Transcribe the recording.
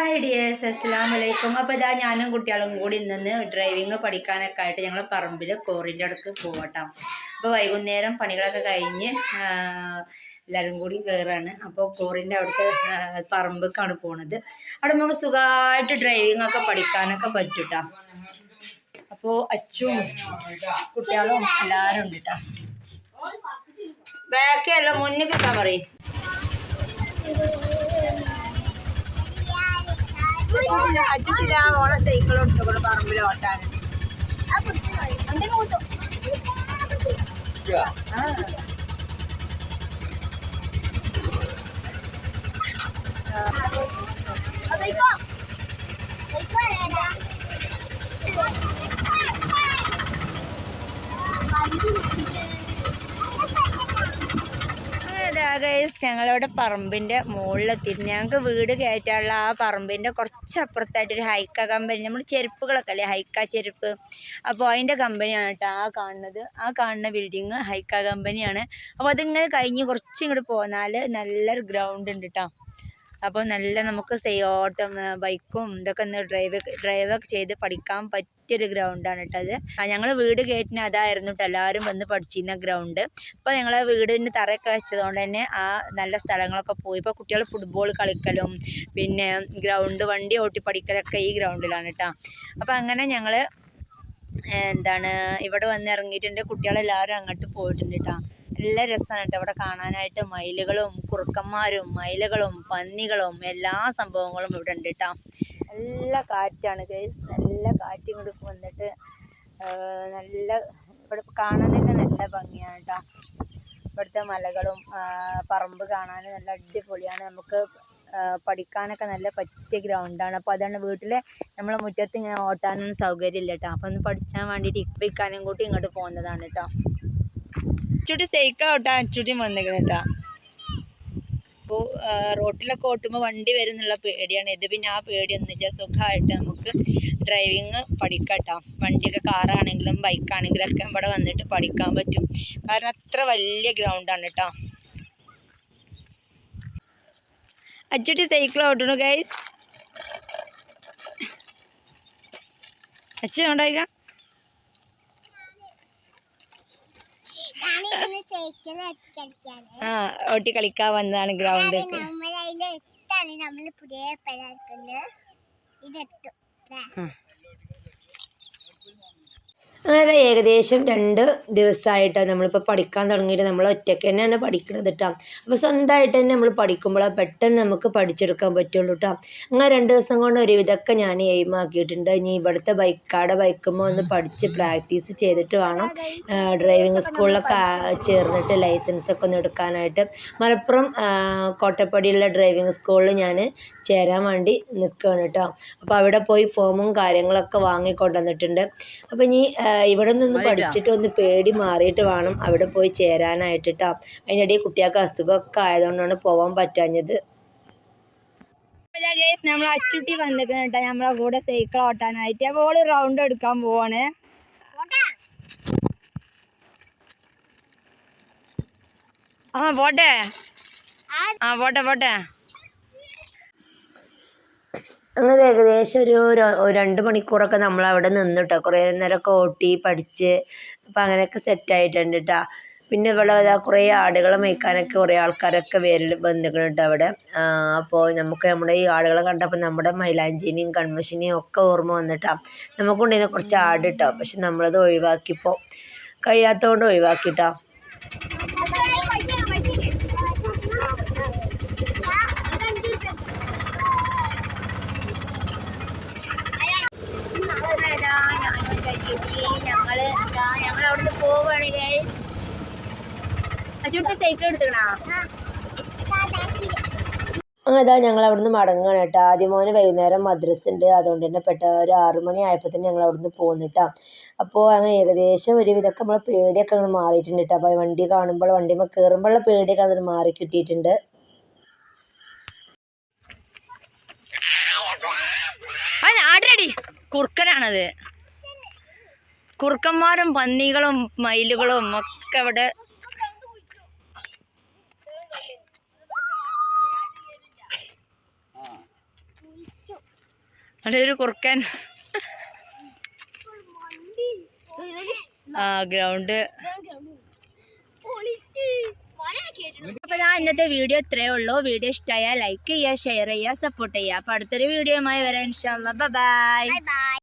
Hi dears അസ്സാം വലൈക്കും അപ്പോൾ ഇതാ ഞാനും കുട്ടികളും കൂടി നിന്ന് ഡ്രൈവിങ് പഠിക്കാനൊക്കെ ആയിട്ട് ഞങ്ങൾ പറമ്പിൽ കോറിന്റെ അടുത്ത് പോകട്ടോ അപ്പോൾ വൈകുന്നേരം പണികളൊക്കെ കഴിഞ്ഞ് എല്ലാവരും കൂടി കയറാണ് അപ്പോൾ കോറിന്റെ അവിടുത്തെ ആ, പറമ്പിലേക്കാണ് പോണത്. അവിടെ നമുക്ക് സുഖമായിട്ട് ഡ്രൈവിംഗ് ഒക്കെ പഠിക്കാനൊക്കെ പറ്റൂട്ടാ. അപ്പോൾ അച്ചും കുട്ടികളും എല്ലാവരും ഉണ്ട് കേട്ടോ ബാക്കിയല്ല മുന്നിൽ കിട്ടാൻ പറയും. അച്ഛൻ ഓളെ സൈക്കിൾ എടുത്തോളൂ പറമ്പിൽ ആ. ഞങ്ങളിവിടെ പറമ്പിന്റെ മുകളിലെത്തിയിട്ട് ഞങ്ങൾക്ക് വീട് കയറ്റാനുള്ള ആ പറമ്പിന്റെ കുറച്ച് അപ്പുറത്തായിട്ടൊരു ഹൈക്ക കമ്പനി. നമ്മൾ ചെരുപ്പുകളൊക്കെ അല്ലേ? ഹൈക്ക ചെരുപ്പ്. അപ്പോൾ അതിന്റെ കമ്പനിയാണ് കേട്ടോ ആ കാണുന്നത്. ആ കാണുന്ന ബിൽഡിങ് ഹൈക്ക കമ്പനിയാണ്. അപ്പോൾ അതിങ്ങനെ കഴിഞ്ഞ് കുറച്ച് ഇങ്ങോട്ട് പോന്നാൽ നല്ലൊരു ഗ്രൗണ്ട് ഉണ്ട് കേട്ടോ അപ്പോൾ നല്ല നമുക്ക് ഓട്ടം ബൈക്കും ഇതൊക്കെ ഒന്ന് ഡ്രൈവ് ഡ്രൈവൊക്കെ ചെയ്ത് പഠിക്കാൻ പറ്റിയൊരു ഗ്രൗണ്ടാണ് കേട്ടോ അത്. ഞങ്ങൾ വീട് കയറ്റിന് അതായിരുന്നു കേട്ടോ എല്ലാവരും വന്ന് പഠിച്ചിരുന്ന ഗ്രൗണ്ട് ഇപ്പോൾ ഞങ്ങൾ വീടിന്റെ തറയൊക്കെ വെച്ചതുകൊണ്ട് തന്നെ ആ നല്ല സ്ഥലങ്ങളൊക്കെ പോയി. ഇപ്പോൾ കുട്ടികൾ ഫുട്ബോൾ കളിക്കലും പിന്നെ ഗ്രൗണ്ട് വണ്ടി ഓട്ടി പഠിക്കലൊക്കെ ഈ ഗ്രൗണ്ടിലാണ് കേട്ടോ അപ്പോൾ അങ്ങനെ ഞങ്ങൾ എന്താണ് ഇവിടെ വന്ന് ഇറങ്ങിയിട്ടുണ്ട്. കുട്ടികളെല്ലാവരും അങ്ങോട്ട് പോയിട്ടുണ്ട് കേട്ടോ നല്ല രസമാണ് കേട്ടോ ഇവിടെ കാണാനായിട്ട്. മയിലുകളും കുറുക്കന്മാരും മയിലുകളും പന്നികളും എല്ലാ സംഭവങ്ങളും ഇവിടെ ഉണ്ട് കേട്ടോ നല്ല കാറ്റാണ് ഗൈസ് നല്ല കാറ്റ് ഇങ്ങോട്ട് വന്നിട്ട് നല്ല ഇവിടെ കാണാൻ തന്നെ നല്ല ഭംഗിയാണ് കേട്ടോ ഇവിടുത്തെ മലകളും പറമ്പ് കാണാൻ നല്ല അടിപൊളിയാണ്. നമുക്ക് പഠിക്കാനൊക്കെ നല്ല പറ്റിയ ഗ്രൗണ്ടാണ് അപ്പോൾ അതാണ് വീട്ടിൽ നമ്മളെ മുറ്റത്ത് ഇങ്ങനെ ഓട്ടാനൊന്നും സൗകര്യമില്ല കേട്ടോ അപ്പോൾ ഒന്ന് പഠിച്ചാൻ വേണ്ടിയിട്ട് ഇപ്പം ഇക്കാനും കൂട്ടി ഇങ്ങോട്ട് പോകുന്നതാണ് കേട്ടോ അച്ചുട്ടി സൈക്കിൾ ഓട്ടാൻ അച്ചുട്ടി വന്നേക്കുന്നത് കേട്ടോ. അപ്പോൾ റോട്ടിലൊക്കെ ഓട്ടുമ്പോൾ വണ്ടി വരുന്നുള്ള പേടിയാണ്. ഇത് പിന്നെ ആ പേടിയൊന്നുമില്ല സുഖമായിട്ട് നമുക്ക് ഡ്രൈവിങ് പഠിക്കട്ടോ. കേട്ടോ വണ്ടിയൊക്കെ കാറാണെങ്കിലും ബൈക്കാണെങ്കിലും ഒക്കെ ഇവിടെ വന്നിട്ട് പഠിക്കാൻ പറ്റും. കാരണം അത്ര വലിയ ഗ്രൗണ്ടാണ് കേട്ടോ. അച്ചുട്ടി സൈക്കിൾ ഓട്ടണു ഗൈസ് അച്ഛൻ ഉണ്ടായിക്ക സൈക്കിൾ കളിക്കാണ് ആ ഒട്ടി കളിക്കാൻ വന്നതാണ് ഗ്രൗണ്ടിലേക്ക് നമ്മളതിൽ ഇട്ടാണ് നമ്മൾ പുതിയ പേരാക്കുന്നത് ഇതെട്ടു അങ്ങനെ ഏകദേശം രണ്ട് ദിവസമായിട്ട് നമ്മളിപ്പോൾ പഠിക്കാൻ തുടങ്ങിയിട്ട് നമ്മൾ ഒറ്റയ്ക്ക് തന്നെയാണ് പഠിക്കുന്നത് കേട്ടോ അപ്പോൾ സ്വന്തമായിട്ട് തന്നെ നമ്മൾ പഠിക്കുമ്പോൾ പെട്ടെന്ന് നമുക്ക് പഠിച്ചെടുക്കാൻ പറ്റുള്ളൂ കേട്ടോ അങ്ങനെ രണ്ട് ദിവസം കൊണ്ട് ഒരുവിധമൊക്കെ ഞാൻ എയിം ആക്കിയിട്ടുണ്ട്. ഇനി ഇവിടുത്തെ ബൈക്കാടെ ബൈക്കുമ്പോൾ ഒന്ന് പഠിച്ച് പ്രാക്ടീസ് ചെയ്തിട്ട് വേണം. ഡ്രൈവിംഗ് സ്കൂളിലൊക്കെ ചേർന്നിട്ട് ലൈസൻസൊക്കെ ഒന്ന് എടുക്കാനായിട്ട്. മലപ്പുറം കോട്ടപ്പടിയുള്ള ഡ്രൈവിംഗ് സ്കൂളിൽ ഞാൻ ചേരാൻ വേണ്ടി നിൽക്കുകയാണ് കേട്ടോ അപ്പോൾ അവിടെ പോയി ഫോമും കാര്യങ്ങളൊക്കെ വാങ്ങിക്കൊണ്ടുവന്നിട്ടുണ്ട്. അപ്പോൾ ഇനി ഇവിടെ നിന്ന് പഠിച്ചിട്ട് ഒന്ന് പേടി മാറിയിട്ട് വേണം അവിടെ പോയി ചേരാനായിട്ട് കേട്ടോ അതിനിടയിൽ കുട്ടികൾക്ക് അസുഖമൊക്കെ ആയതുകൊണ്ടാണ് പോകാൻ പറ്റാഞ്ഞത്. നമ്മൾ അച്ചുട്ടി വന്നിരിക്കണം കേട്ടോ നമ്മളെ കൂടെ സൈക്കിൾ ഓട്ടാനായിട്ട്. അപ്പോൾ ഓൾ റൗണ്ട് എടുക്കാൻ പോവാണ്. ആ പോട്ടെ? ആ പോട്ടെ പോട്ടെ. അങ്ങനെ ഏകദേശം ഒരു രണ്ട് മണിക്കൂറൊക്കെ നമ്മൾ അവിടെ നിന്നിട്ടോ. കുറേ നേരമൊക്കെ ഓട്ടി പഠിച്ച് അപ്പം അങ്ങനെയൊക്കെ സെറ്റായിട്ടുണ്ട് കേട്ടോ പിന്നെ ഇവിടെ ഇതാ കുറേ ആടുകളെ മേയ്ക്കാനൊക്കെ കുറേ ആൾക്കാരൊക്കെ വേരിൽ ബന്ധുക്കൾ കേട്ടോ അവിടെ അപ്പോൾ നമുക്ക് നമ്മുടെ ഈ ആടുകളെ കണ്ടപ്പോൾ നമ്മുടെ മൈലാഞ്ചിനെയും കൺമശിനെയും ഒക്കെ ഓർമ്മ വന്നിട്ടാ. നമുക്കുണ്ടായിരുന്ന കുറച്ച് ആട് കേട്ടോ പക്ഷെ നമ്മളത് ഒഴിവാക്കിപ്പോൾ കഴിയാത്തതുകൊണ്ട് ഒഴിവാക്കിട്ടോ ഞങ്ങൾ ഞങ്ങൾ അവിടുന്ന് അതാ ഞങ്ങൾ അവിടുന്ന് മടങ്ങുകയാണ് കേട്ടോ. ആദ്യം മോന് വൈകുന്നേരം മദ്രസ ഉണ്ട് അതുകൊണ്ട് തന്നെ പെട്ട ഒരു ആറുമണി ആയപ്പോൾ തന്നെ ഞങ്ങൾ അവിടുന്ന് പോന്നിട്ടാ അപ്പോൾ അങ്ങനെ ഏകദേശം ഒരു വിധമൊക്കെ നമ്മളെ പേടിയൊക്കെ അങ്ങനെ മാറിയിട്ടുണ്ട് കേട്ടോ. അപ്പോൾ വണ്ടി കാണുമ്പോൾ വണ്ടിമേ കയറുമ്പോഴുള്ള പേടിയൊക്കെ അതിന് മാറി കിട്ടിയിട്ടുണ്ട്. കുറുക്കനാണത്. കുറുക്കന്മാരും പന്നികളും മയിലുകളും ഒക്കെ അവിടെ അവിടെ ഒരു കുറുക്കൻ. ആ ഗ്രൗണ്ട്. അപ്പൊ ഞാൻ ഇന്നത്തെ വീഡിയോ ഇത്രേ ഉള്ളൂ. വീഡിയോ ഇഷ്ടമായ ലൈക്ക് ചെയ്യുക ഷെയർ ചെയ്യുക സപ്പോർട്ട് ചെയ്യുക. അപ്പൊ അടുത്തൊരു വീഡിയോയുമായി വരാം. ഇൻഷാല്ല ബൈ